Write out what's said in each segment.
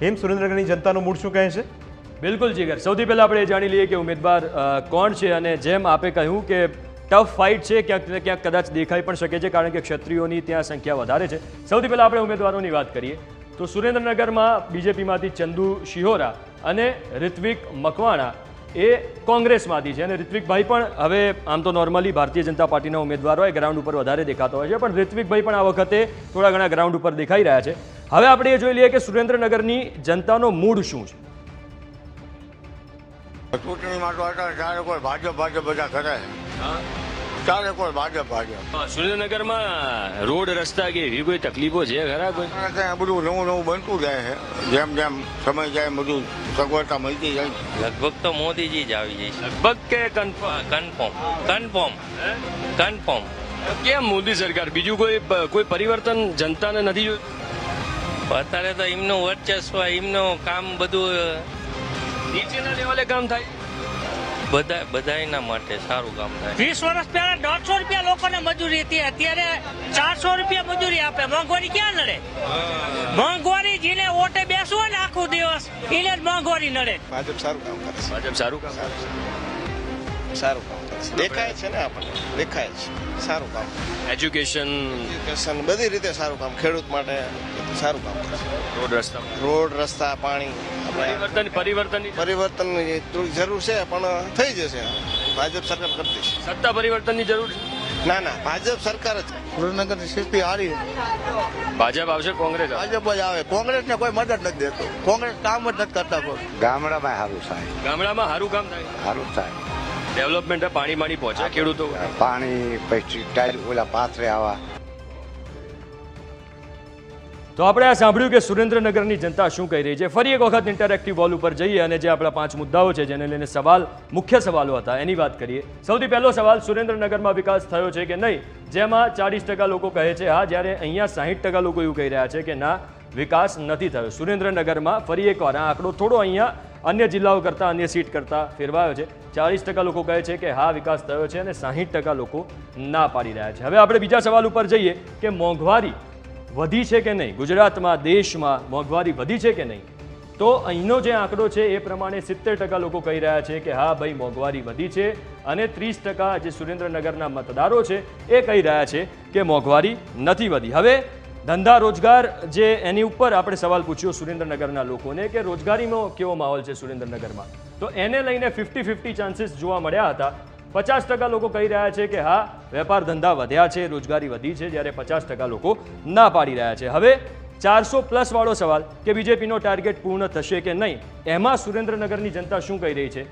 એમ સુરેન્દ્રનગરની જનતાનું મૂળ શું કહે છે? બિલકુલ જીગર. સૌથી પહેલાં આપણે એ જાણી લઈએ કે ઉમેદવાર કોણ છે અને જેમ આપે કહ્યું કે ટફ ફાઇટ છે, ક્યાંક ક્યાંક કદાચ દેખાઈ પણ શકે છે કારણ કે ક્ષત્રિયોની ત્યાં સંખ્યા વધારે છે. સૌથી પહેલાં આપણે ઉમેદવારોની વાત કરીએ. તો સુરેન્દ્રનગરમાં બીજેપીમાંથી ચંદુ શિહોરા અને રિત્વિક મકવાણા એ કોંગ્રેસમાંથી છે. અને રિત્વિકભાઈ પણ હવે આમ તો નોર્મલી ભારતીય જનતા પાર્ટીના ઉમેદવાર હોય ગ્રાઉન્ડ ઉપર વધારે દેખાતો હોય છે. પણ રિત્વિકભાઈ પણ આ વખતે થોડા ઘણા ગ્રાઉન્ડ ઉપર દેખાઈ રહ્યા છે. હવે આપણે એ જોઈ લઈએ કે સુરેન્દ્રનગરની જનતાનો મૂડ શું છે. ચૂંટણીમાં તો અત્યારે ચારે કોઈ ભાજપ ભાજપ બધા કરે. ચારે કોઈ ભાજપ ભાજપ. સુરેન્દ્રનગરમાં રોડ રસ્તા કે એવી કોઈ તકલીફો છે ખરા કોઈ? બધું નવું નવું બનતું જાય છે. જેમ જેમ સમય જાય એમ બધું સગવડતા મળતી જાય લગભગ તો મોદીજી જ આવી જાય લગભગ કે કન્ફર્મ કન્ફર્મ કન્ફર્મ કન્ફર્મ કેમ મોદી સરકાર? બીજું કોઈ કોઈ પરિવર્તન જનતાને નથી જોયું? અત્યારે તો એમનું વર્ચસ્વ એમનું કામ બધું નીચેના લેવલે કામ થાય? બધા બધાયના માટે સારું કામ થાય. વીસ વર્ષ પહેલા દોઢસો રૂપિયા લોકોને મજૂરી હતી અત્યારે ચારસો રૂપિયા મજૂરી આપે. મોંઘવારી ક્યાં નડે? મોંઘવારી જેને ઓટે બેસવું હોય ને આખો દિવસ એને જ મોંઘવારી નડે. ભાજપ સારું કામ કરે ભાજપ સારું કામ કરે સારું કામ કરે છે. દેખાય છે ને આપણને? દેખાય છે. સારું કામ. એજ્યુકેશન એજ્યુકેશન બધી રીતે સારું કામ. ખેડૂત માટે સારું કામ કરે છે. રોડ રસ્તા રોડ રસ્તા પાણી પરિવર્તન પરિવર્તન પરિવર્તનની થોડી જરૂર છે પણ થઈ જશે. ભાજપ સરકાર કરતી છે. સત્તા પરિવર્તનની જરૂર છે? ના ના. ભાજપ સરકાર જ. સુરેન્દ્રનગરની સ્થિતિ સારી ભાજપ આવશે કોંગ્રેસ આવશે. ભાજપ જ આવે. કોંગ્રેસને કોઈ મદદ નથી દેતો. કોંગ્રેસ કામ જ નથી કરતા કોઈ. ગામડામાં સારું થાય. ગામડામાં સારું કામ થાય. સારું થાય. ડેવલપમેન્ટ પાણી માણી પહોંચે ખેડૂતો પાણી પછી ટાઈલ ઓલા પાથરે આવા. તો આપણે આ સાંભળ્યું કે સુરેન્દ્રનગરની જનતા શું કહી રહી છે? ફરી એક વખત ઇન્ટરેક્ટિવ વોલ ઉપર જઈએ અને જે આપણા પાંચ મુદ્દાઓ છે જેને લઈને સવાલ મુખ્ય સવાલો હતા એની વાત કરીએ. સૌથી પહેલો સવાલ સુરેન્દ્રનગરમાં વિકાસ થયો છે કે નહીં? જેમાં ચાલીસ ટકા લોકો કહે છે હા જ્યારે અહીંયા સાહીઠ ટકા લોકો એવું કહી રહ્યા છે કે ના વિકાસ નથી થયો. સુરેન્દ્રનગરમાં ફરી એકવાર આ આંકડો થોડો અહીંયા અન્ય જિલ્લાઓ કરતાં અન્ય સીટ કરતાં ફેરવાયો છે. ચાલીસ ટકા લોકો કહે છે કે હા, વિકાસ થયો છે અને સાહીઠ ટકા લોકો ના પાડી રહ્યા છે. હવે આપણે બીજા સવાલ ઉપર જઈએ કે મોંઘવારી વધી છે કે નહીં? ગુજરાતમાં, દેશમાં મોંઘવારી વધી છે કે નહીં? તો અહીંનો જે આંકડો છે એ પ્રમાણે સિત્તેર ટકા લોકો કહી રહ્યા છે કે હા, ભાઈ, મોંઘવારી વધી છે અને ત્રીસ ટકા જે સુરેન્દ્રનગરના મતદારો છે એ કહી રહ્યા છે કે મોંઘવારી નથી વધી. હવે ધંધા રોજગાર જે એની ઉપર આપણે સવાલ પૂછ્યો સુરેન્દ્રનગરના લોકોને કે રોજગારીનો કેવો માહોલ છે સુરેન્દ્રનગરમાં? તો એને લઈને ફિફ્ટી ફિફ્ટી ચાન્સીસ જોવા મળ્યા હતા. પચાસ ટકા લોકો કહી રહ્યા છે કે હા, વેપાર ધંધા વધ્યા છે, રોજગારી વધી છે, જ્યારે પચાસ ટકા લોકો ના પાડી રહ્યા છે. હવે ચારસો પ્લસ વાળો સવાલ કે બીજેપીનો ટાર્ગેટ પૂર્ણ થશે કે નહીં? એમાં સુરેન્દ્રનગરની જનતા શું કહી રહી છે?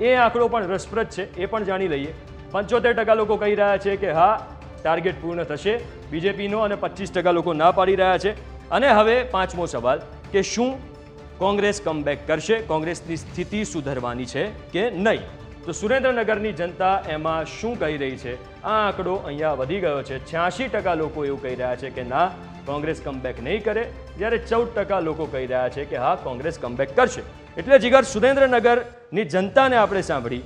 એ આંકડો પણ રસપ્રદ છે, એ પણ જાણી લઈએ. પંચોતેર ટકા લોકો કહી રહ્યા છે કે હા ટાર્ગેટ પૂર્ણ થશે. બીજેપીનો અને પચીસ ટકા લોકો ના પાડી રહ્યા છે. અને હવે પાંચમો સવાલ કે શું કોંગ્રેસ કમબેક કરશે? કોંગ્રેસની સ્થિતિ સુધરવાની છે કે નહીં? તો સુરેન્દ્રનગરની જનતા એમાં શું કહી રહી છે? આ આંકડો અહીંયા વધી ગયો છે. છ્યાસી ટકા લોકો એવું કહી રહ્યા છે કે ના, કોંગ્રેસ કમબેક નહીં કરે. જ્યારે ચૌદ ટકા લોકો કહી રહ્યા છે કે હા, કોંગ્રેસ કમબેક કરશે. એટલે જીગર સુરેન્દ્રનગરની જનતાને આપણે સાંભળી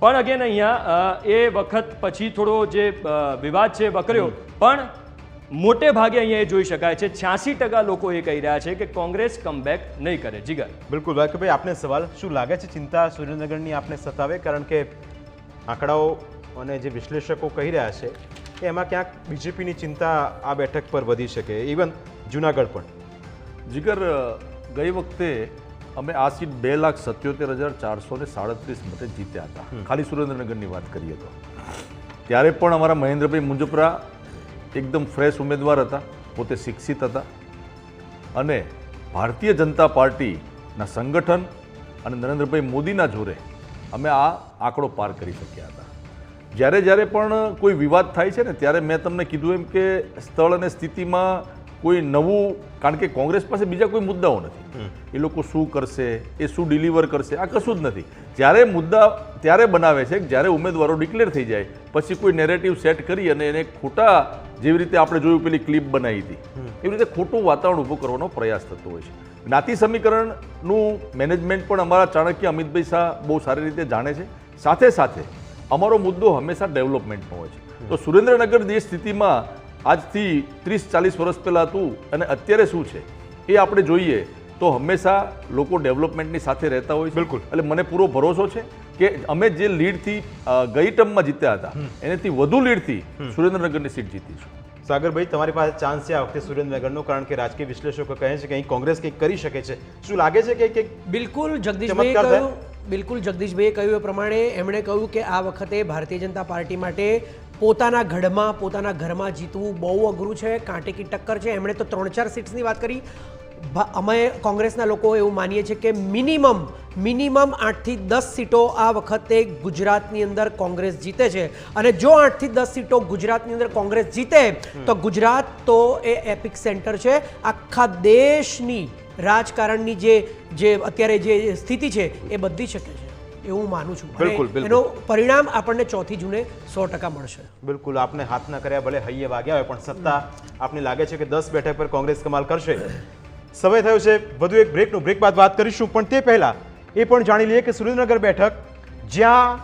પણ અગેન અહીંયા એ વખત પછી થોડો જે વિવાદ છે વકર્યો. પણ મોટે ભાગે અહીંયા એ જોઈ શકાય છે છ્યાસી ટકા લોકો એ કહી રહ્યા છે કે કોંગ્રેસ કમબેક નહીં કરે. જીગર. બિલકુલ ભાઈ આપને સવાલ શું લાગે છે? ચિંતા સુરેન્દ્રનગરની આપને સતાવે? કારણ કે આંકડાઓ અને જે વિશ્લેષકો કહી રહ્યા છે કે એમાં ક્યાંક બીજેપીની ચિંતા આ બેઠક પર વધી શકે. ઇવન જુનાગઢ પણ. જીગર ગઈ વખતે અમે આ સીટ બે લાખ સત્યોતેર હજાર ચારસો ને સાડત્રીસ મતે જીત્યા હતા. ખાલી સુરેન્દ્રનગરની વાત કરીએ તો. ત્યારે પણ અમારા મહેન્દ્રભાઈ મુંજપરા એકદમ ફ્રેશ ઉમેદવાર હતા પોતે શિક્ષિત હતા અને ભારતીય જનતા પાર્ટીના સંગઠન અને નરેન્દ્રભાઈ મોદીના જોરે અમે આ આંકડો પાર કરી શક્યા હતા. જ્યારે જ્યારે પણ કોઈ વિવાદ થાય છે ને ત્યારે મેં તમને કીધું એમ કે સ્થળ અને સ્થિતિમાં કોઈ નવું કારણ કે કોંગ્રેસ પાસે બીજા કોઈ મુદ્દાઓ નથી. એ લોકો શું કરશે એ શું ડિલિવર કરશે આ કશું જ નથી. જ્યારે મુદ્દા ત્યારે બનાવે છે કે જ્યારે ઉમેદવારો ડિક્લેર થઈ જાય પછી કોઈ નેરેટિવ સેટ કરી અને એને ખોટા જેવી રીતે આપણે જોયું પેલી ક્લિપ બનાવી હતી. એવી રીતે ખોટું વાતાવરણ ઊભું કરવાનો પ્રયાસ થતો હોય છે. જ્ઞાતિ સમીકરણનું મેનેજમેન્ટ પણ અમારા ચાણક્ય અમિતભાઈ શાહ બહુ સારી રીતે જાણે છે. સાથે સાથે અમારો મુદ્દો હંમેશા ડેવલપમેન્ટનો હોય છે. તો સુરેન્દ્રનગર જે સ્થિતિમાં આજથી ત્રીસ ચાલીસ વર્ષ પહેલાં હતું અને અત્યારે શું છે? એ આપણે જોઈએ તો હંમેશા લોકો ડેવલપમેન્ટની સાથે રહેતા હોય છે. બિલકુલ. એટલે મને પૂરો ભરોસો છે કે અમે જે લીડથી ગઈ ટર્મમાં જીત્યા હતા એનાથી વધુ લીડથી સુરેન્દ્રનગરની સીટ જીતીશું. સાગરભાઈ તમારી પાસે ચાન્સ છે આ વખતે સુરેન્દ્રનગરનો કારણ કે રાજકીય વિશ્લેષકો કહે છે કે અહીં કોંગ્રેસ કંઈક કરી શકે છે. શું લાગે છે કે કંઈક બિલકુલ જગદીશભાઈ કહ્યું બિલકુલ જગદીશભાઈએ કહ્યું એ પ્રમાણે એમણે કહ્યું કે આ વખતે ભારતીય જનતા પાર્ટી માટે પોતાના ગઢમાં પોતાના ઘરમાં જીતવું બહુ અઘરું છે કાંટેકી ટક્કર છે. એમણે તો ત્રણ ચાર સીટ્સની વાત કરી. અમે કોંગ્રેસના લોકો એવું માનીએ છીએ કે મિનિમમ મિનિમમ આઠથી દસ સીટો આ વખતે ગુજરાતની અંદર કોંગ્રેસ જીતે છે. અને જો આઠથી દસ સીટો ગુજરાતની અંદર કોંગ્રેસ જીતે તો ગુજરાત તો એ એપિક સેન્ટર છે. આખા દેશની રાજકારણની જે જે અત્યારે જે સ્થિતિ છે એ બદલી શકે છે. એવું હું માનું છું. બિલકુલ, બિલકુલ. એનો પરિણામ આપણને ચોથી જૂને સો ટકા મળશે. બિલકુલ આપને હાથ ના કર્યા ભલે હૈયે વાગ્યા હોય પણ સત્તા આપને લાગે છે કે દસ બેઠક પર કોંગ્રેસ કમાલ કરશે. સમય થયો છે વધુ એક બ્રેકનું બ્રેક બાદ વાત કરીશું પણ તે પહેલા એ પણ જાણી લઈએ કે સુરેન્દ્રનગર બેઠક જ્યાં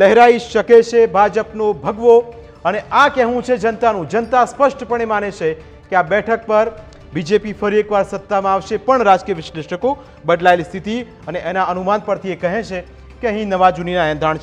લહેરાઈ શકે છે ભાજપનો ભગવો અને આ કહેવું છે જનતાનું. જનતા સ્પષ્ટપણે માને છે કે આ બેઠક પર બીજેપી ફરી એકવાર સત્તામાં આવશે પણ રાજકીય વિશ્લેષકો બદલાયેલી સ્થિતિ અને એના અનુમાન પરથી એ કહે છે કે અહીં નવા જૂનીના એંધાણ